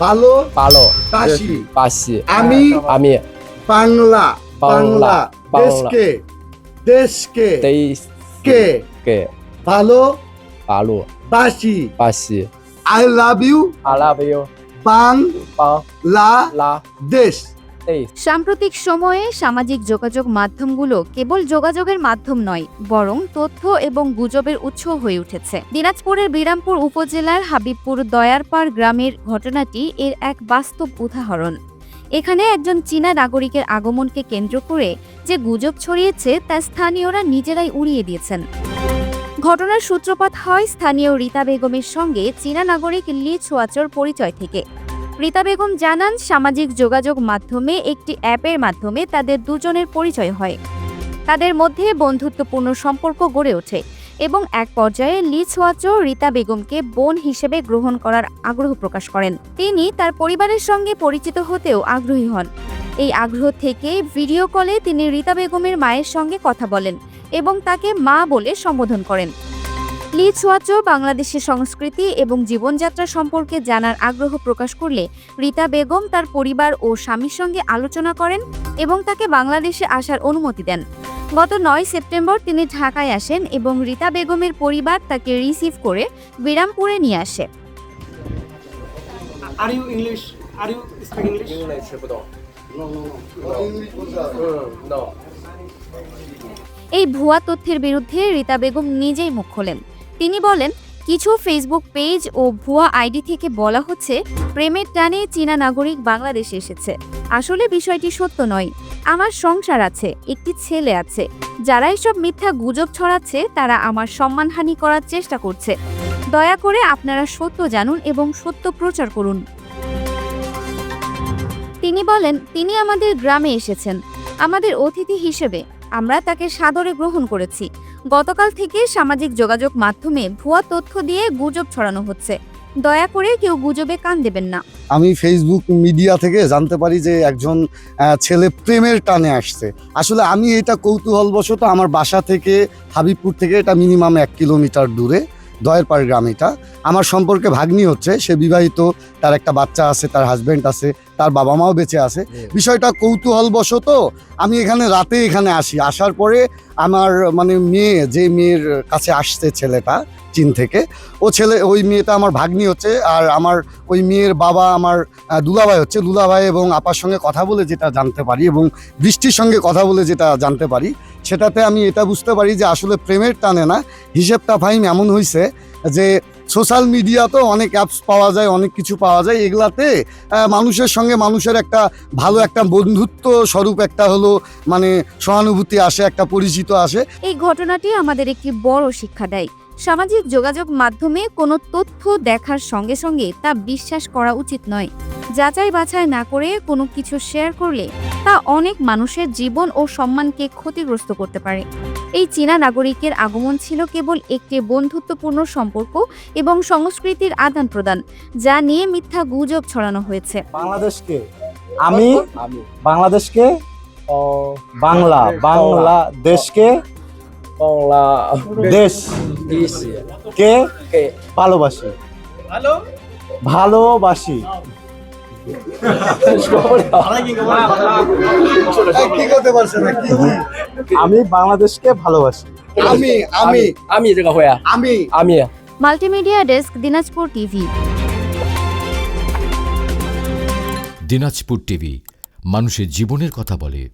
ভালো ভালো বাসি বাসি আমি? আমি বাংলা। বাংলা। দেশকে। দেশকে। কে কে? ভালো ভালো বাসি। বাসি। I love you I love you বাং লা লা দেশ। সাম্প্রতিক সময়ে সামাজিক যোগাযোগ মাধ্যমগুলো কেবল যোগাযোগের মাধ্যম নয়, বরং তথ্য এবং গুজবের উৎস হয়ে উঠেছে। দিনাজপুরের বিরামপুর উপজেলার হাবিবপুর দয়ারপাড় গ্রামের ঘটনাটি এর এক বাস্তব উদাহরণ। এখানে একজন চীনা নাগরিকের আগমনকে কেন্দ্র করে যে গুজব ছড়িয়েছে তা স্থানীয়রা নিজেরাই উড়িয়ে দিয়েছেন। ঘটনার সূত্রপাত হয় স্থানীয় রীতা বেগমের সঙ্গে চীনা নাগরিক লি ছোয়াচর পরিচয় থেকে। রীতা বেগম জানান, সামাজিক যোগাযোগ মাধ্যমে একটি অ্যাপের মাধ্যমে তাদের দুজনের পরিচয় হয়। তাদের মধ্যে বন্ধুত্বপূর্ণ সম্পর্ক গড়ে ওঠে এবং এক পর্যায়ে লি ছোয়াচো রীতা বেগমকে বোন হিসেবে গ্রহণ করার আগ্রহ প্রকাশ করেন। তিনি তার পরিবারের সঙ্গে পরিচিত হতেও আগ্রহী হন। এই আগ্রহ থেকে ভিডিও কলে তিনি রীতা বেগমের মায়ের সঙ্গে কথা বলেন এবং তাকে মা বলে সম্বোধন করেন। লি ছোয়াচো বাংলাদেশের সংস্কৃতি এবং জীবনযাত্রা সম্পর্কে জানার আগ্রহ প্রকাশ করলে রীতা বেগম তার পরিবার ও স্বামীর সঙ্গে আলোচনা করেন এবং তাকে বাংলাদেশে আসার অনুমতি দেন। গত নয় সেপ্টেম্বর তিনি ঢাকায় আসেন এবং রীতা বেগমের পরিবার তাকে রিসিভ করে বিরামপুরে নিয়ে আসে। Are you English? Are you speak English? এই ভুয়া তথ্যের বিরুদ্ধে রীতা বেগম নিজেই মুখ খোলেন। তিনি বলেন, কিছু ফেসবুক পেজ ও ভুয়া আইডি থেকে বলা হচ্ছে, প্রেমের টানে চীনা নাগরিক বাংলাদেশে এসেছে। আসলে বিষয়টি সত্য নয়। আমার সংসার আছে, একটি ছেলে আছে। যারা এসব মিথ্যা গুজব ছড়াচ্ছে, তারা আমার সম্মানহানি করার চেষ্টা করছে। দয়া করে আপনারা সত্য জানুন এবং সত্য প্রচার করুন। তিনি বলেন, তিনি আমাদের গ্রামে এসেছেন। আমাদের অতিথি হিসেবে আমরা তাকে সাদরে গ্রহণ করেছি। গতকাল থেকে সামাজিক যোগাযোগ মাধ্যমে ভুয়া তথ্য দিয়ে গুজব ছড়ানো হচ্ছে। দয়া করে কেউ গুজবে কান দেবেন না। আমি ফেসবুক মিডিয়া থেকে জানতে পারি যে একজন ছেলে প্রেমের টানে আসছে। আসলে আমি এটা কৌতূহলবশত আমার বাসা থেকে হাবিবপুর থেকে এটা মিনিমাম এক কিলোমিটার দূরে। দয়েরপাড় গ্রাম এটা। আমার সম্পর্কে ভাগ্নি হচ্ছে সে বিবাহিত তার একটা বাচ্চা আছে তার হাজব্যান্ড আছে তার বাবা মাও বেঁচে আছে। বিষয়টা কৌতূহলবশত আমি এখানে রাতে এখানে আসি। আসার পরে আমার মানে মেয়ে যে মেয়ের কাছে আসছে ছেলেটা চীন থেকে ও ছেলে ওই মেয়েটা আমার ভাগ্নি হচ্ছে আর আমার ওই মেয়ের বাবা আমার দুলাভাই হচ্ছে। দুলাভাই এবং আপার সঙ্গে কথা বলে যেটা জানতে পারি এবং বৃষ্টির সঙ্গে কথা বলে যেটা জানতে পারি। সেটাতে আমি এটা বুঝতে পারি যে আসলে প্রেমের টানে না। হিসেবটা ফাইম এমন হয়েছে যে সোশ্যাল মিডিয়াতেও অনেক অ্যাপস পাওয়া যায়, অনেক কিছু পাওয়া যায়। এগুলাতে মানুষের সঙ্গে মানুষের একটা ভালো একটা বন্ধুত্ব স্বরূপ একটা হলো মানে সহানুভূতি আসে, একটা পরিচিত আসে। এই ঘটনাটি আমাদের একটি বড় শিক্ষা দেয়। সামাজিক যোগাযোগ মাধ্যমে কোনো তথ্য দেখার সঙ্গে সঙ্গে তা বিশ্বাস করা উচিত নয়। যাচাই বাছাই না করে কোনো কিছু শেয়ার করলে তা অনেক মানুষের জীবন ও সম্মানকে ক্ষতিগ্রস্ত করতে পারে। এই চীনা নাগরিকের আগমন ছিল কেবল একটি বন্ধুত্বপূর্ণ সম্পর্ক এবং সংস্কৃতির আদান প্রদান যা নিয়ে মিথ্যা গুজব ছড়ানো হয়েছে। বাংলাদেশকে আমি আমি বাংলাদেশকে বাংলা বাংলা দেশকে বাংলা দেশ কে ভালোবাসি? ভালোবাসি। আমি বাংলাদেশকে ভালোবাসি। আমি আমি। আমি জায়গা হয়ে আমি। আমি multimedia desk Dinajpur TV. Dinajpur TV মানুষের জীবনের কথা বলে।